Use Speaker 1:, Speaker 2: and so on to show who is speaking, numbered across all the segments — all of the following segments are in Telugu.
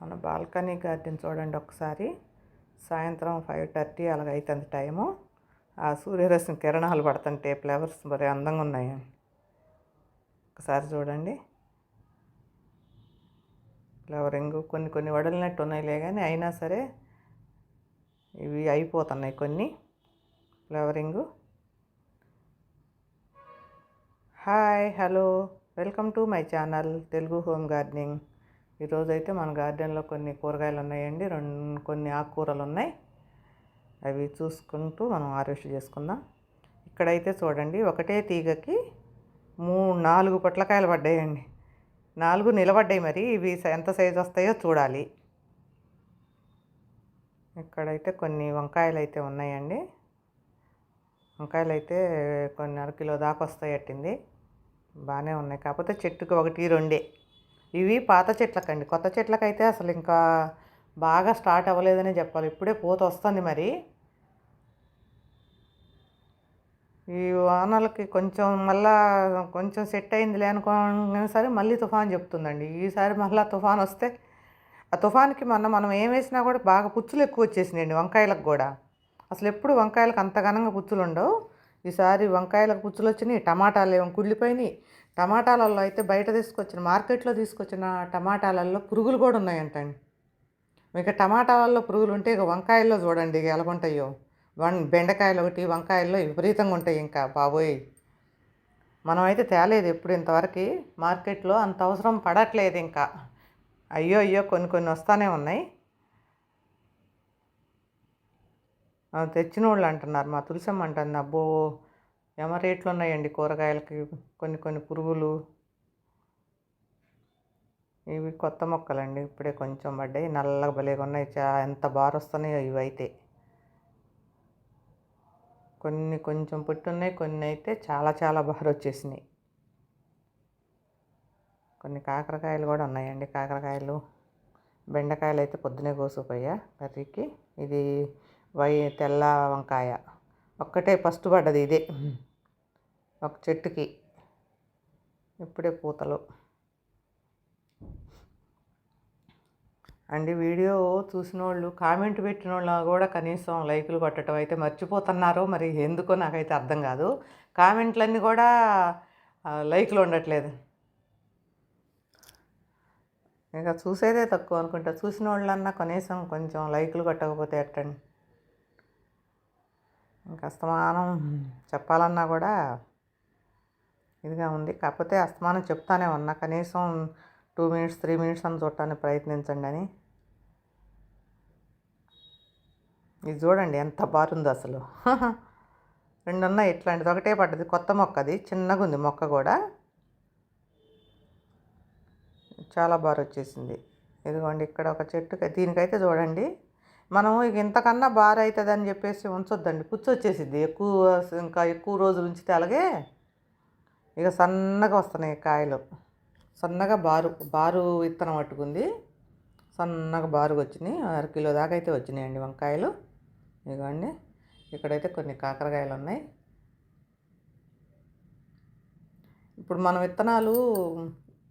Speaker 1: మన బాల్కనీ గార్డెన్ చూడండి ఒకసారి. సాయంత్రం ఫైవ్ థర్టీ అలాగ అవుతుంది టైము. ఆ సూర్యరశ్మి కిరణాలు పడుతుంటే ఫ్లవర్స్ మరి అందంగా ఉన్నాయి. ఒకసారి చూడండి. ఫ్లవరింగ్ కొన్ని కొన్ని వడలినట్టు ఉన్నాయిలే కానీ అయినా సరే ఇవి అయిపోతున్నాయి కొన్ని. Flowering. Hi hello. Welcome to my channel Telugu home gardening. ఈరోజు అయితే మన గార్డెన్లో కొన్ని కూరగాయలు ఉన్నాయండి. రెండు కొన్ని ఆకుకూరలు ఉన్నాయి. అవి చూసుకుంటూ మనం హార్వెస్ట్ చేసుకుందాం. ఇక్కడైతే చూడండి ఒకటే తీగకి మూడు నాలుగు పొట్లకాయలు పడ్డాయండి. నాలుగు నిలబడ్డాయి మరి. ఇవి ఎంత సైజు వస్తాయో చూడాలి. ఇక్కడైతే కొన్ని వంకాయలు అయితే ఉన్నాయండి. వంకాయలు అయితే కొన్ని అరకిలో దాకా వస్తాయి అట్టింది బాగానే ఉన్నాయి. కాకపోతే చెట్టుకి ఒకటి రెండే. ఇవి పాత చెట్లకండి. కొత్త చెట్లకైతే అసలు ఇంకా బాగా స్టార్ట్ అవ్వలేదనే చెప్పాలి. ఇప్పుడే పూత వస్తుంది మరి. ఈ వానలకి కొంచెం మళ్ళా కొంచెం సెట్ అయిందిలే అనుకోగానే సరే మళ్ళీ తుఫాన్ చెప్తుందండి. ఈసారి మళ్ళీ తుఫాన్ వస్తే ఆ తుఫాన్కి మొన్న మనం ఏం వేసినా కూడా బాగా పుచ్చులు ఎక్కువ వచ్చేసినాయండి వంకాయలకు కూడా. అసలు ఎప్పుడు వంకాయలకు అంత ఘనంగా పుచ్చులు ఉండవు. ఈసారి వంకాయలకు పుచ్చులు వచ్చినాయి టమాటాలు ఏమో కుళ్ళిపోయినాయి. టమాటాలలో అయితే బయట తీసుకొచ్చిన మార్కెట్లో తీసుకొచ్చిన టమాటాలలో పురుగులు కూడా ఉన్నాయంటండి. ఇక టమాటాలలో పురుగులు ఉంటే ఇక వంకాయల్లో చూడండి ఇక ఎలాగుంటాయో. వన్ బెండకాయలు ఒకటి వంకాయల్లో విపరీతంగా ఉంటాయి ఇంకా బాబోయ్. మనమైతే తేలేదు ఎప్పుడు ఇంతవరకు మార్కెట్లో అంత అవసరం పడట్లేదు ఇంకా. అయ్యో అయ్యో కొన్ని కొన్ని వస్తానే ఉన్నాయి. తెచ్చిన వాళ్ళు అంటున్నారు మా తులసమ్మ అంటుంది అబ్బో ఎమ రేట్లు ఉన్నాయండి కూరగాయలకి? కొన్ని కొన్ని పురుగులు. ఇవి కొత్త మొక్కలండి. ఇప్పుడే కొంచెం పడ్డాయి. నల్లగా భలేగా ఉన్నాయి. చా ఎంత బారొస్తున్నాయో ఇవి అయితే కొన్ని కొంచెం పుట్టున్నాయి. కొన్ని అయితే చాలా చాలా బాగా వచ్చేసినాయి కొన్ని కాకరకాయలు కూడా ఉన్నాయండి. కాకరకాయలు. బెండకాయలు అయితే పొద్దునే కోసిపోయా కర్రీకి. ఇది వై తెల్ల వంకాయ. ఒక్కటే ఫస్ట్ పడ్డది ఇదే. ఒక చెట్టుకి. ఇప్పుడే పూతలు. అండి వీడియో చూసిన వాళ్ళు కామెంట్ పెట్టిన వాళ్ళు కూడా కనీసం లైకులు కొట్టడం అయితే మర్చిపోతున్నారో. మరి ఎందుకో నాకైతే అర్థం కాదు. కామెంట్లన్నీ కూడా లైకులు ఉండట్లేదు. ఇక చూసేదే తక్కువ అనుకుంటా. చూసిన వాళ్ళన్నా కనీసం కొంచెం లైకులు కొట్టకపోతే ఎట్టండి? ఇంకా అస్తమానం చెప్పాలన్నా కూడా ఇదిగా ఉంది. కాకపోతే అస్తమానం చెప్తానే ఉన్నా. కనీసం టూ మినిట్స్ త్రీ మినిట్స్ అని చూడటానికి ప్రయత్నించండి అని ఇది చూడండి ఎంత బారుందో అసలు. రెండు ఇట్లాంటిది. ఒకటే పడ్డది. కొత్త మొక్క అది చిన్నగా ఉంది మొక్క కూడా. చాలా బారు వచ్చేసింది. ఇదిగోండి ఇక్కడ ఒక చెట్టుకి దీనికైతే చూడండి. మనము ఇక ఇంతకన్నా బారు అవుతుంది అని చెప్పేసి ఉంచొద్దండి. కూర్చొచ్చేసింది ఎక్కువ ఇంకా ఎక్కువ రోజులు ఉంచితే అలాగే ఇక సన్నగా వస్తున్నాయి కాయలు. సన్నగా బారు బారు విత్తనం పట్టుకుంది. సన్నగా బారుగా వచ్చినాయి. అర కిలో దాకా అయితే వచ్చినాయండి వంకాయలు. ఇదిగోండి. ఇక్కడైతే కొన్ని కాకరకాయలు ఉన్నాయి. ఇప్పుడు మన విత్తనాలు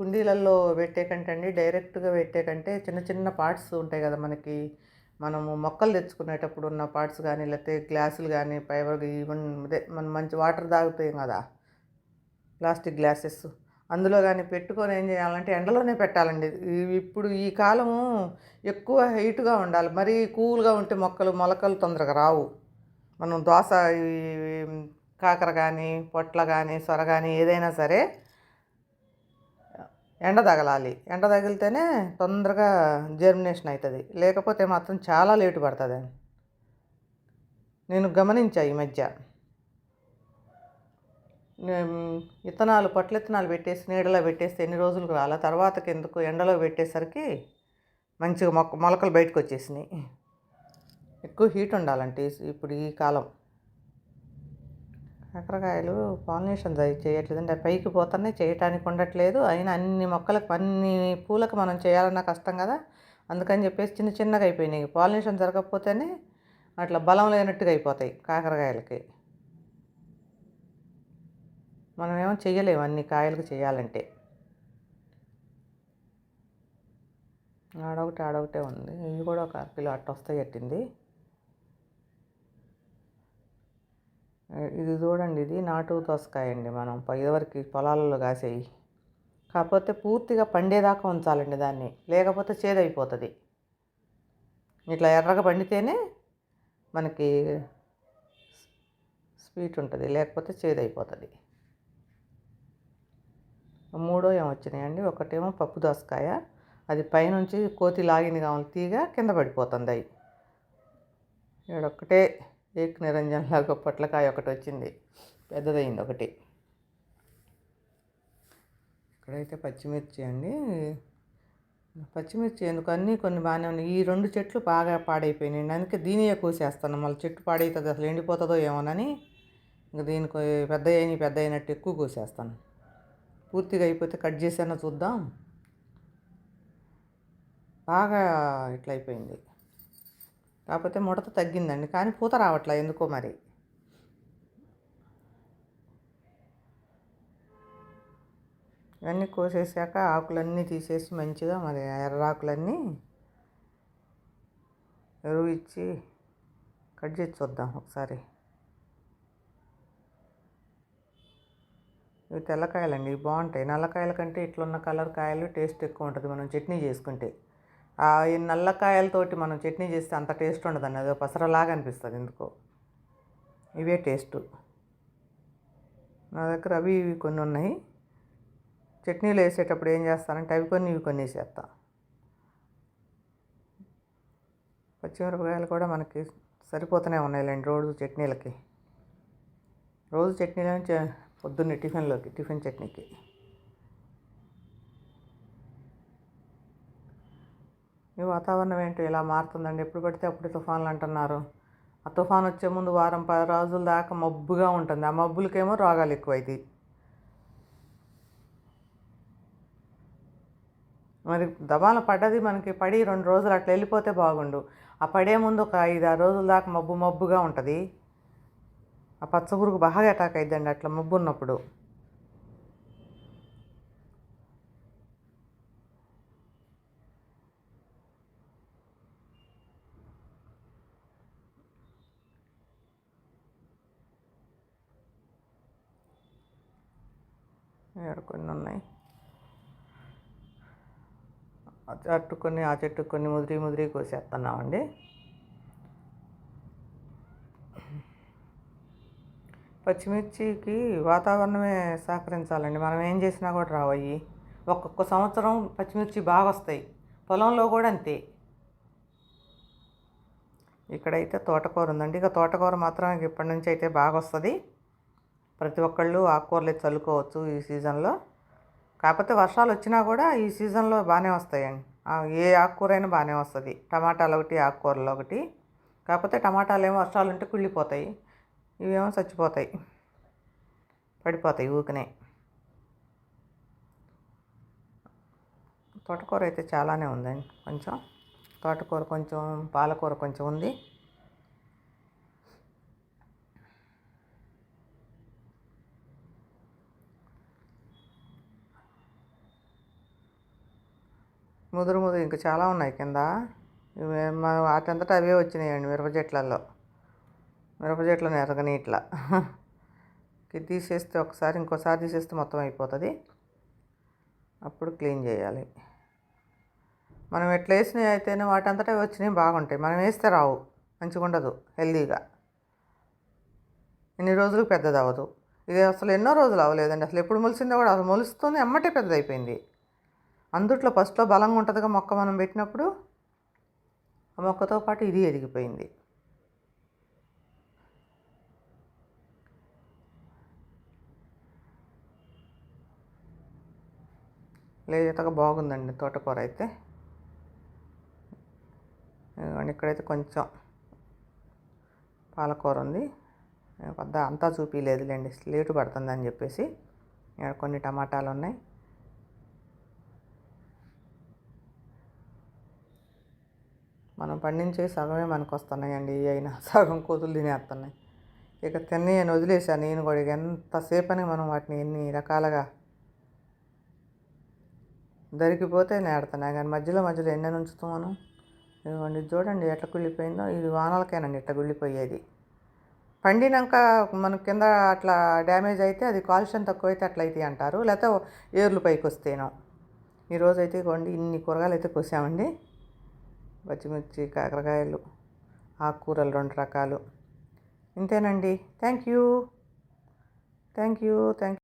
Speaker 1: కుండీలలో పెట్టే కంటే అండి డైరెక్ట్గా పెట్టే కంటే చిన్న చిన్న పార్ట్స్ ఉంటాయి కదా మనకి. మనము మొక్కలు తెచ్చుకునేటప్పుడు ఉన్న పార్ట్స్ కానీ లేకపోతే గ్లాసులు కానీ ఫైబర్ ఈవెన్ అదే మనం మంచి వాటర్ తాగుతాం కదా. Plastic glasses. అందులో కానీ పెట్టుకొని ఏం చేయాలంటే ఎండలోనే పెట్టాలండి. ఇప్పుడు ఈ కాలము ఎక్కువ హైట్గా ఉండాలి. మరీ కూల్గా ఉంటే మొక్కలు మొలకలు తొందరగా రావు. మనం దోశ కాకర కానీ పొట్ల కానీ సొర కానీ ఏదైనా సరే ఎండ తగలాలి. ఎండ తగిలితేనే తొందరగా జర్మినేషన్ అవుతుంది లేకపోతే మాత్రం చాలా లేటు పడుతుంది నేను గమనించా ఈ మధ్య. విత్తనాలు పట్ల విత్తనాలు పెట్టేసి నీడలో పెట్టేస్తే ఎన్ని రోజులకు రాలా? తర్వాతకి ఎందుకు? ఎండలో పెట్టేసరికి మంచిగా మొక్క మొలకలు బయటకు వచ్చేసినాయి. ఎక్కువ హీట్ ఉండాలంటే ఇప్పుడు ఈ కాలం. కాకరకాయలు పాలినేషన్ చేయట్లేదంటే పైకి పోతానే చేయటానికి ఉండట్లేదు. అయినా అన్ని మొక్కలకు అన్ని పూలకు మనం చేయాలన్నా కష్టం కదా. అందుకని చెప్పేసి చిన్న చిన్నగా అయిపోయినాయి. పాలినేషన్ జరగకపోతేనే అట్లా బలం లేనట్టుగా అయిపోతాయి కాకరకాయలకి. మనమేమో చేయలేము అన్ని కాయలకు చేయాలంటే ఆడొకటి ఆడొకటే ఉంది. ఇవి కూడా ఒక కిలో అట్ట వస్తాయి ఎట్టింది ఇది చూడండి ఇది నాటు దోసకాయ అండి మనం. ఇదివరకు పొలాలలో కాసేవి కాకపోతే పూర్తిగా పండేదాకా ఉంచాలండి దాన్ని. లేకపోతే చేదైపోతుంది. ఇట్లా ఎర్రగా పండితేనే మనకి స్వీట్ ఉంటుంది. లేకపోతే చేదైపోతుంది. మూడో ఏమో వచ్చినాయండి. ఒకటేమో పప్పు దోసకాయ. అది పైనుంచి కోతి లాగింది కావాలి తీగ కింద పడిపోతుంది అవి ఇక్కడొక్కటే ఏక్ నిరంజన్ లాగా పొట్లకాయ ఒకటి వచ్చింది. పెద్దదైంది ఒకటి. ఇక్కడైతే పచ్చిమిర్చి అండి. పచ్చిమిర్చి ఎందుకు? అన్నీ కొన్ని బాగానే ఉన్నాయి. ఈ రెండు చెట్లు బాగా పాడైపోయినాయి అందుకే దీనియే కోసేస్తాను. మళ్ళీ చెట్టు పాడైతుంది అసలు ఎండిపోతుందో ఏమోనని. ఇంకా దీనికి పెద్ద అయిన పెద్ద అయినట్టు ఎక్కువ కోసేస్తాను. పూర్తిగా అయిపోతే కట్ చేసానో చూద్దాం. బాగా ఇట్లా అయిపోయింది. కాకపోతే ముడత తగ్గిందండి కానీ పూత రావట్లే ఎందుకో మరి. ఇవన్నీ కోసేసాక ఆకులన్నీ తీసేసి మంచిగా మరి ఎర్ర ఆకులన్నీ ఎరువు ఇచ్చి కట్ చేసి చూద్దాం ఒకసారి. ఇవి తెల్లకాయలండి ఇవి బాగుంటాయి. నల్లకాయల కంటే ఇట్లున్న కలర్ కాయలు టేస్ట్ ఎక్కువ ఉంటుంది మనం చట్నీ చేసుకుంటే. ఆ ఈ నల్లకాయలతోటి మనం చట్నీ చేస్తే అంత టేస్ట్ ఉండదండి అదో పసరలాగా అనిపిస్తుంది ఎందుకో. ఇవే టేస్ట్. నా దగ్గర అవి ఇవి కొన్ని ఉన్నాయి. చట్నీలు వేసేటప్పుడు ఏం చేస్తానంటే అవి కొన్ని ఇవి కొన్ని వేసేస్తా. పచ్చిమిరపకాయలు కూడా మనకి సరిపోతూనే ఉన్నాయిలేండి రోజు చట్నీలకి. రోజు చట్నీలో పొద్దున్నే టిఫిన్లోకి టిఫిన్ చట్నీకి. ఈ వాతావరణం ఏంటో ఇలా మారుతుందండి? ఎప్పుడు పడితే అప్పుడు తుఫాన్లు అంటున్నారు. ఆ తుఫాన్ వచ్చే ముందు వారం పది రోజుల దాకా మబ్బుగా ఉంటుంది. ఆ మబ్బులకేమో రోగాలు ఎక్కువైతాయి మరి దబాల పడ్డది మనకి. పడి రెండు రోజులు అట్లా వెళ్ళిపోతే బాగుండు. ఆ పడే ముందు ఒక ఐదు ఆరు రోజుల దాకా మబ్బు మబ్బుగా ఉంటుంది. ఆ పచ్చపురుగు బాగా అటాక్ అయిద్దండి అట్లా మబ్బు ఉన్నప్పుడు. ఇక్కడ కొన్ని ఉన్నాయి? అట్టు కొన్ని ఆ చెట్టు కొన్ని ముదిరి ముదిరి కోసేస్తున్నామండి పచ్చిమిర్చికి వాతావరణమే సహకరించాలండి. మనం ఏం చేసినా కూడా రావయ్యి ఒక్కొక్క సంవత్సరం పచ్చిమిర్చి బాగా వస్తాయి. పొలంలో కూడా అంతే. ఇక్కడైతే తోటకూర ఉందండి. ఇక తోటకూర మాత్రం ఇప్పటి నుంచి అయితే బాగా వస్తుంది. ప్రతి ఒక్కళ్ళు ఆకుకూరలు చల్లుకోవచ్చు ఈ సీజన్లో. కాకపోతే వర్షాలు వచ్చినా కూడా ఈ సీజన్లో బాగానే వస్తాయండి. ఏ ఆకుకూర అయినా బాగానే వస్తుంది. టమాటాలు ఒకటి ఆకుకూరలు ఒకటి. కాకపోతే టమాటాలు ఏమో వర్షాలు ఉంటే కుళ్ళిపోతాయి. ఇవేమో చచ్చిపోతాయి. పడిపోతాయి ఊకనే. తోటకూర అయితే చాలానే ఉందండి. కొంచెం తోటకూర కొంచెం పాలకూర కొంచెం ఉంది. ముదురు ముదురు ఇంకా చాలా ఉన్నాయి కింద. మా వాటంతటా అవే వచ్చినాయండి మిరప చెట్లలో మిరప చెట్లను ఎరగని ఇట్లా. తీసేస్తే ఒకసారి ఇంకోసారి తీసేస్తే మొత్తం అయిపోతుంది. అప్పుడు క్లీన్ చేయాలి. మనం ఎట్లా వేసినవి అయితేనే వాటంతటా అవి వచ్చినాయి బాగుంటాయి. మనం వేస్తే రావు మంచిగా ఉండదు హెల్దీగా. ఎన్ని రోజులు పెద్దది అవ్వదు. ఇది అసలు ఎన్నో రోజులు అవ్వలేదండి. అసలు ఎప్పుడు మొలిసిందో కూడా అసలు మొలుస్తుంది ఎమ్మటే పెద్దదైపోయింది. అందుట్లో ఫస్ట్లో బలంగా ఉంటుందిగా మొక్క మనం పెట్టినప్పుడు. ఆ మొక్కతో పాటు ఇది ఎదిగిపోయింది. లేతగా బాగుందండి తోటకూర అయితే. ఇక్కడైతే కొంచెం పాలకూర ఉంది. పెద్ద అంతా చూపించలేదులేండి లేటు పడుతుందని చెప్పేసి ఇక్కడ కొన్ని టమాటాలు ఉన్నాయి. మనం పండించే సగమే మనకు వస్తున్నాయండి ఇవి అయినా సగం కోతులు తినేస్తున్నాయి. ఇక తిని అని వదిలేసాను నేను కూడా ఇక మనం వాటిని ఎన్ని రకాలుగా దొరికిపోతే నేడుతున్నా కానీ మధ్యలో మధ్యలో ఎన్ని ఉంచుతాను ఇదిగోండి ఇది చూడండి ఎట్లా కుళ్ళిపోయిందో. ఇది వానలకేనండి ఇట్లా కుళ్ళిపోయేది. పండినాక మన కింద అట్లా డ్యామేజ్ అయితే అది కాలుష్యం తక్కువైతే అట్లా అయితే అంటారు. లేకపోతే ఏర్లు పైకి వస్తేనో ఈరోజు అయితే ఇగోండి ఇన్ని కూరగాయలు అయితే కోసామండి. పచ్చిమిర్చి కాకరకాయలు ఆకుకూరలు రెండు రకాలు. ఇంతేనండి. Thank you. Thank you. Thank